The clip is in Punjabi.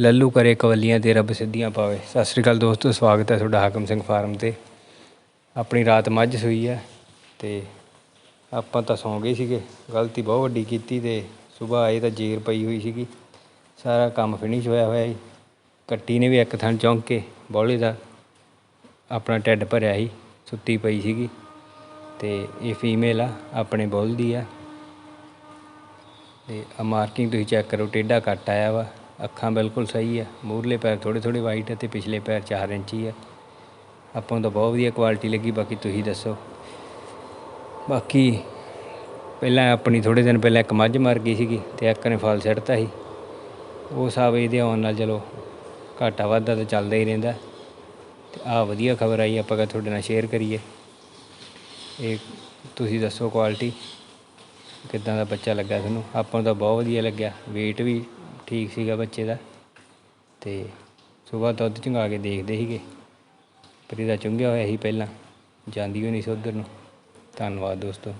ਲੱਲੂ ਕਰੇ ਕਵੱਲੀਆਂ ਤੇ ਰੱਬ ਸਿੱਧੀਆਂ ਪਾਵੇ। ਸਤਿ ਸ੍ਰੀ ਅਕਾਲ ਦੋਸਤੋ, ਸਵਾਗਤ ਹੈ ਤੁਹਾਡਾ ਹਾਕਮ ਸਿੰਘ ਫਾਰਮ ਤੇ। ਆਪਣੀ ਰਾਤ ਮੱਝ ਸੂਈ ਹੈ ਤੇ ਆਪਾਂ ਤਾਂ ਸੌਂ ਗਏ ਸੀਗੇ। ਗਲਤੀ ਬਹੁਤ ਵੱਡੀ ਕੀਤੀ ਤੇ ਸਵੇਰ ਆਏ ਤਾਂ ਜੇਰ ਪਈ ਹੋਈ ਸੀਗੀ। ਸਾਰਾ ਕੰਮ ਫਿਨਿਸ਼ ਹੋਇਆ ਹੋਇਆ ਸੀ। ਕੱਟੀ ਨੇ ਵੀ ਇੱਕ ਥਾਂ ਚੌਂਕ ਕੇ ਬੌਲੇ ਦਾ ਆਪਣਾ ਢਿੱਡ ਭਰਿਆ ਸੀ, ਸੁੱਤੀ ਪਈ ਸੀਗੀ। ਤੇ ਇਹ ਫੀਮੇਲ ਆ, ਆਪਣੇ ਬੁੱਲ ਦੀ ਆ। ਤੇ ਆ ਮਾਰਕਿੰਗ ਤੁਸੀਂ ਚੈੱਕ ਕਰੋ, ਟੇਢਾ ਕੱਟ ਆਇਆ ਵਾ। ਅੱਖਾਂ ਬਿਲਕੁਲ ਸਹੀ ਆ ਮੂਰਲੇ ਪੈਰ ਥੋੜੇ ਥੋੜੇ ਵਾਈਟ ਤੇ ਪਿਛਲੇ ਪੈਰ 4 ਇੰਚੀ ਆ। ਆਪਾਂ ਨੂੰ ਤਾਂ ਬਹੁਤ ਵਧੀਆ ਕੁਆਲਿਟੀ ਲੱਗੀ, ਬਾਕੀ ਤੁਸੀਂ ਦੱਸੋ। ਬਾਕੀ ਪਹਿਲਾਂ ਆਪਣੀ ਥੋੜੇ ਦਿਨ ਪਹਿਲਾਂ ਇੱਕ ਮੱਝ ਮਰ ਗਈ ਸੀਗੀ ਤੇ ਇੱਕ ਨੇ ਫਲ ਛੱਡਤਾ ਸੀ। ਉਹ ਹਿਸਾਬ ਇਹਦੇ ਆਉਣ ਨਾਲ ਚਲੋ ਘਾਟਾ ਵਾਧਾ ਤਾਂ ਚੱਲਦਾ ਹੀ ਰਹਿੰਦਾ। ਤੇ ਆ ਵਧੀਆ ਖਬਰ ਆਈ, ਆਪਾਂ ਕਾ ਤੁਹਾਡੇ ਨਾਲ ਸ਼ੇਅਰ ਕਰੀਏ। ਇਹ ਤੁਸੀਂ ਦੱਸੋ ਕੁਆਲਿਟੀ ਕਿੱਦਾਂ ਦਾ ਬੱਚਾ ਲੱਗਾ ਤੁਹਾਨੂੰ? ਆਪਾਂ ਨੂੰ ਤਾਂ ਬਹੁਤ ਵਧੀਆ ਲੱਗਿਆ, weight ਵੀ ਠੀਕ ਸੀਗਾ ਬੱਚੇ ਦਾ ਤੇ ਸਵੇਰ ਦੁੱਧ ਚੰਗਾ ਕੇ ਦੇਖਦੇ ਸੀਗੇ। ਪਰ ਇਹਦਾ ਚੁੰਗਿਆ ਹੋਇਆ ਸੀ ਪਹਿਲਾਂ, ਜਾਂਦੀ ਹੋਈ ਨਹੀਂ ਸੀ ਉੱਧਰ ਨੂੰ। ਧੰਨਵਾਦ ਦੋਸਤੋ।